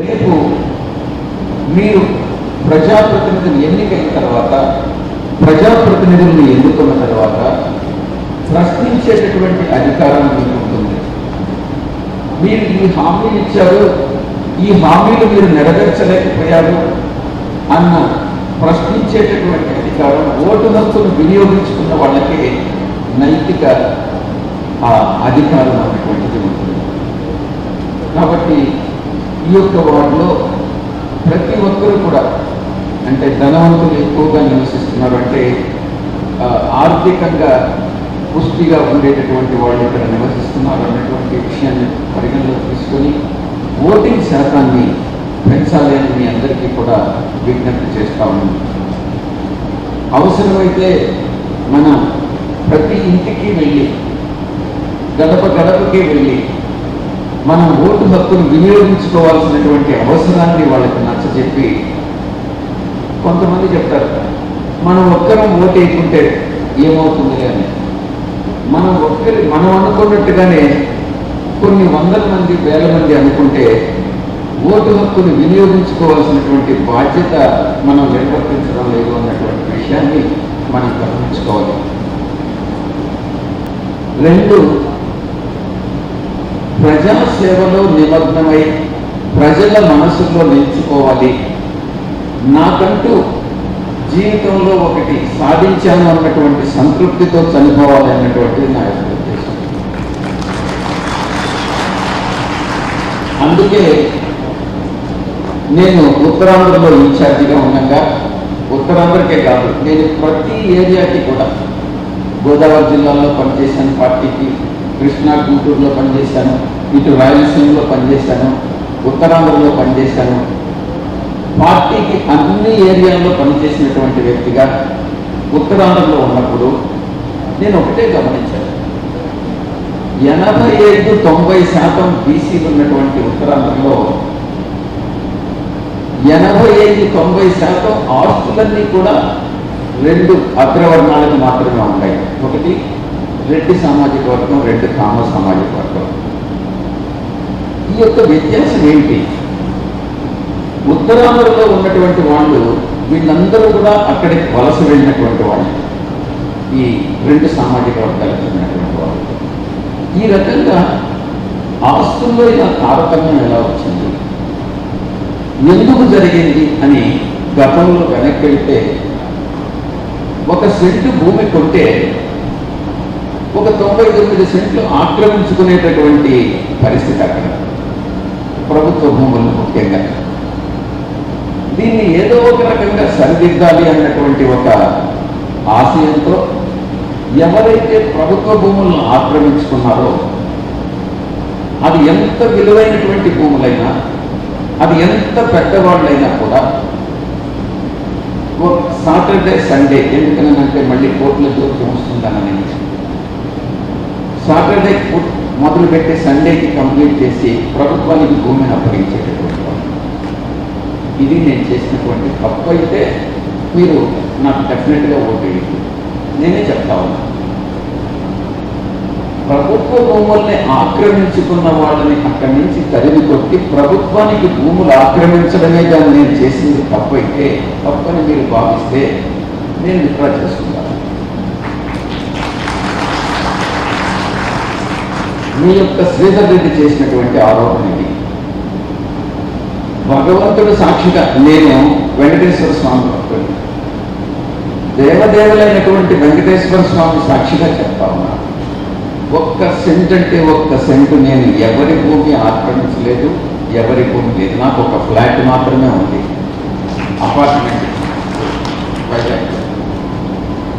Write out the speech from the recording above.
రేపు మీరు ప్రజాప్రతినిధులు ఎన్నికైన తర్వాత ప్రజాప్రతినిధులను ఎన్నుకున్న తర్వాత ప్రశ్నించేటటువంటి అధికారం మీకు ఉంటుంది. మీరు ఈ హామీలు ఇచ్చారు ఈ హామీలు మీరు నెరవేర్చలేకపోయారు అన్న ప్రశ్నించేటటువంటి అధికారం ఓటు హక్కును వినియోగించుకున్న వాళ్ళకి నైతిక ఆ అధికారం అనేటువంటిది ఉంటుంది. కాబట్టి ఈ యొక్క వార్డులో ప్రతి ఒక్కరూ కూడా అంటే ధనవంతులు ఎక్కువగా నివసిస్తున్నారు అంటే ఆర్థికంగా పుష్టిగా ఉండేటటువంటి వాళ్ళు ఇక్కడ నివసిస్తున్నారు అన్నటువంటి విషయాన్ని పరిగణలోకి తీసుకొని ఓటింగ్ శాతాన్ని పెంచాలి అని మీ అందరికీ కూడా విజ్ఞప్తి చేస్తా ఉన్నాం. అవసరమైతే మనం ప్రతి ఇంటికి వెళ్ళి గడప గడపకి వెళ్ళి మనం ఓటు హక్కును వినియోగించుకోవాల్సినటువంటి అవసరాన్ని వాళ్ళకి నచ్చజెప్పి కొంతమంది చెప్తారు మనం ఒక్కరం ఓటు వేయకుంటే ఏమవుతుంది అని. మనం ఒక్కరి మనం అనుకున్నట్టుగానే కొన్ని వందల మంది వేల మంది అనుకుంటే ఓటు హక్కును వినియోగించుకోవాల్సినటువంటి బాధ్యత మనం నిర్వర్తించడం లేదు అన్నటువంటి విషయాన్ని మనం గమనించుకోవాలి. రెండు ప్రజాసేవలో నిమగ్నమై ప్రజల మనసుల్లో నిలుచుకోవాలి. నాకంటూ జీవితంలో ఒకటి సాధించాను అన్నటువంటి సంతృప్తితో చనిపోవాలి అన్నటువంటిది నా యొక్క ఉద్దేశం. అందుకే నేను ఉత్తరాంధ్రలో ఇన్ఛార్జిగా ఉండగా ఉత్తరాంధ్రకే కాదు నేను ప్రతి ఏరియాకి కూడా గోదావరి జిల్లాలో పనిచేశాను పార్టీకి కృష్ణా గుంటూరులో పనిచేశాను. ఇటు రాయలసీమలో పనిచేశాను ఉత్తరాంధ్రలో పనిచేశాను. పార్టీకి అన్ని ఏరియాల్లో పనిచేసినటువంటి వ్యక్తిగా ఉత్తరాంధ్రలో ఉన్నప్పుడు నేను ఒకటే గమనించాను. ఎనభై ఐదు తొంభై శాతం బీసీలు ఉన్నటువంటి ఉత్తరాంధ్రలో ఎనభై ఐదు తొంభై శాతం ఆస్తులన్నీ కూడా రెండు అగ్రవర్ణాలకు మాత్రమే ఉంటాయి. ఒకటి రెడ్డి సామాజిక వర్గం రెండు కామ సామాజిక వర్గం. ఈ యొక్క వ్యత్యాసం ఏంటి ఉత్తరాంధ్రలో ఉన్నటువంటి వాళ్ళు వీళ్ళందరూ కూడా అక్కడికి వలస వెళ్ళినటువంటి వాళ్ళు. ఈ రెండు సామాజిక వర్గాలకు చెందినటువంటి వాళ్ళు. ఈ రకంగా ఆస్తుల్లో ఇలా తారతమ్యం ఎలా వచ్చింది? ఎందుకు జరిగింది అని గతంలో వెనక్కి వెళ్తే ఒక సెంటు భూమి కొంటే ఒక తొంభై తొమ్మిది సెంట్లు ఆక్రమించుకునేటటువంటి పరిస్థితి అక్కడ. ప్రభుత్వ భూములు ముఖ్యంగా. దీన్ని ఏదో ఒక రకంగా సరిదిద్దాలి అన్నటువంటి ఒక ఆశయంతో ఎవరైతే ప్రభుత్వ భూములను ఆక్రమించుకున్నారో అది ఎంత విలువైనటువంటి భూములైనా అది ఎంత పెద్దవాళ్ళైనా కూడా సాటర్డే సండే ఎందుకనంటే మళ్ళీ కోర్టుల జోక్యం వస్తుందనని సాటర్డే మొదలు పెట్టి సండేకి కంప్లీట్ చేసి ప్రభుత్వానికి భూమిని అప్పగించేటటువంటి ఇది నేను చేసినటువంటి తప్పు అయితే మీరు నాకు డెఫినెట్గా ఓటు వేయండి. నేనే చెప్తా ఉన్నా. ప్రభుత్వ భూముల్ని ఆక్రమించుకున్న వాళ్ళని అక్కడి నుంచి తరిమి కొట్టి ప్రభుత్వానికి భూములు ఆక్రమించడమే కానీ నేను చేసింది తప్పు అయితే తప్పని మీరు భావిస్తే నేను విత్డ్రా చేసుకుంటాను మీ యొక్క శ్రీధర్ రెడ్డి చేసినటువంటి ఆరోపణ ఇది. భగవంతుడు సాక్షిగా నేను వెంకటేశ్వర స్వామి భక్తుడు దేవదేవులైనటువంటి వెంకటేశ్వర స్వామి సాక్షిగా చెప్తా ఉన్నా. ఒక్క సెంట్ అంటే ఒక్క సెంటు నేను ఎవరి భూమి ఆక్రమించలేదు ఎవరి భూమి లేదు. నాకు ఒక ఫ్లాట్ మాత్రమే ఉంది. అపార్ట్మెంట్. వైజాగ్లో